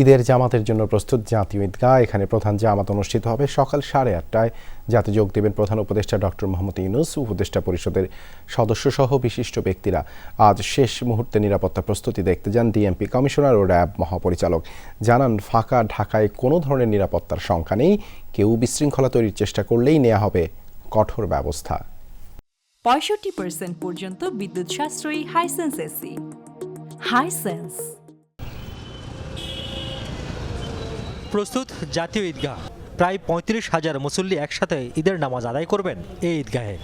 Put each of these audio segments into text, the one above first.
ঈদের জামাতের জন্য প্রস্তুত জাতীয় ঈদগাহ। এখানে প্রধান জামাত অনুষ্ঠিত হবে সকাল সাড়ে আটটায়। যাতে যোগ দেবেন প্রধান উপদেষ্টা ডক্টর মোহাম্মদ ইউনুস, উপদেষ্টা পরিষদের সদস্যসহ বিশিষ্ট ব্যক্তিরা। আজ শেষ মুহূর্তে নিরাপত্তা প্রস্তুতি দেখতে যান ডিএমপি কমিশনার ও র্যাব মহাপরিচালক। জানান, ফাঁকা ঢাকায় কোনো ধরনের নিরাপত্তার সংখ্যা নেই। কেউ বিশৃঙ্খলা তৈরির চেষ্টা করলেই নেওয়া হবে কঠোর ব্যবস্থা। পঁয়ষট্টি পর্যন্ত বিদ্যুৎ সাশ্রয়ী হাইসেন্স এসি হাইসেন্স প্রস্তুত জাতীয় ঈদগাহ। প্রায় পঁয়ত্রিশ হাজার মুসল্লি একসাথে ঈদের নামাজ আদায় করবেন এই ঈদগাহে।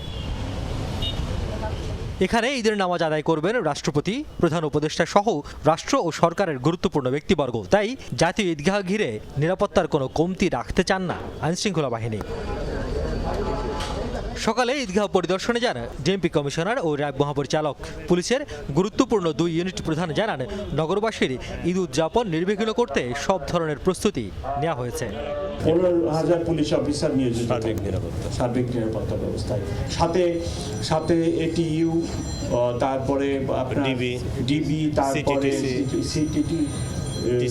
এখানে ঈদের নামাজ আদায় করবেন রাষ্ট্রপতি, প্রধান উপদেষ্টা সহ রাষ্ট্র ও সরকারের গুরুত্বপূর্ণ ব্যক্তিবর্গ। তাই জাতীয় ঈদগাহ ঘিরে নিরাপত্তার কোনো কমতি রাখতে চান না আইনশৃঙ্খলা বাহিনী। সকালে ঈদগাহ পরিদর্শনে যান ডিএমপি কমিশনার ও র্যাব মহাপরিচালক। পুলিশের গুরুত্বপূর্ণ দুই ইউনিট প্রধান জানান নগরবাসীর ঈদ উদযাপন নির্বিঘ্ন করতে সব ধরনের প্রস্তুতি নেওয়া হয়েছে। পনেরো হাজার পুলিশ অফিসার নিয়োজিত। সার্বিক নিরাপত্তা। সার্বিক নিরাপত্তা ব্যবস্থায়। সাথে সাথে এটিইউ তারপরে ডিবি, ডিবি তারপরে সিটিটি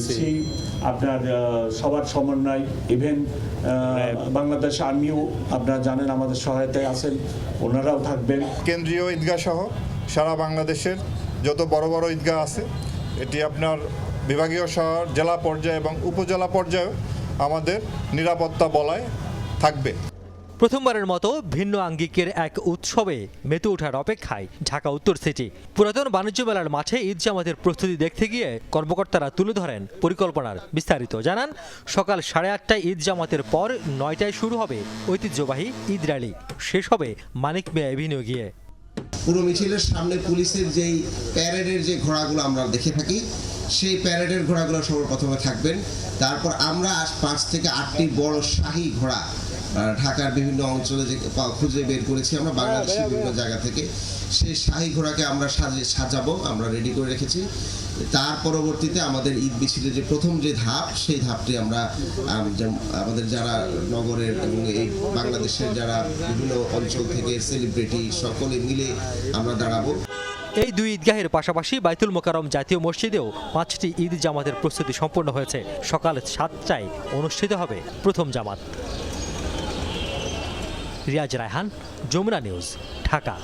সি আপনার সবার সমন্বয় ইভেন বাংলাদেশ আর্মিও আপনারা জানেন আমাদের সহায়তায় আছেন ওনারাও থাকবেন। কেন্দ্রীয় ঈদগাহ সহ সারা বাংলাদেশের যত বড় বড় ঈদগাহ আছে এটি আপনার বিভাগীয় শহর জেলা পর্যায়ে এবং উপজেলা পর্যায়েও আমাদের নিরাপত্তা বলায় থাকবে। প্রথমবারের মতো ভিন্ন আঙ্গিকের এক উৎসবে মেতে ওঠার অপেক্ষায় ঢাকা উত্তর সিটি। পুরাতন বাণিজ্য মেলার মাঠে ঈদ জামাতের প্রস্তুতি দেখতে গিয়ে কর্মকর্তারা তুলে ধরেন পরিকল্পনার বিস্তারিত। জানান, সকাল সাড়ে আটটায় ঈদ জামাতের পর নয়টায় শুরু হবে ঐতিহ্যবাহী ঈদ র্যালি। শেষ হবে মানিক মিয়া এভিনিউ গিয়ে। পুরো মিছিলের সামনে পুলিশের যেই প্যারেডের যে ঘোড়াগুলো আমরা দেখে থাকি, সেই প্যারেডের ঘোড়াগুলো সর্বপ্রথমে থাকবেন। তারপর আমরা পাঁচ থেকে আটটি বড় শাহী ঘোড়া ঢাকার বিভিন্ন অঞ্চলে যে খুঁজে বের করেছি আমরা বাংলাদেশের বিভিন্ন জায়গা থেকে। সেই শাহী ঘোড়াকে আমরা সাজে সাজাবো আমরা রেডি করে রেখেছি। তার পরবর্তীতে আমাদের ঈদ মিছিলের যে প্রথম যে ধাপ সেই ধাপটি আমরা আমাদের যারা নগরের এবং এই বাংলাদেশের যারা বিভিন্ন অঞ্চল থেকে সেলিব্রিটি সকলে মিলে আমরা দাঁড়াবো। এই দুই ঈদগাহের পাশাপাশি বাইতুল মোকারম জাতীয় মসজিদেও পাঁচটি ঈদ জামাতের প্রস্তুতি সম্পন্ন হয়েছে। সকাল সাতটায় অনুষ্ঠিত হবে প্রথম জামাত। রিয়াজ রায়হান যমুনা নিউজ ঢাকা।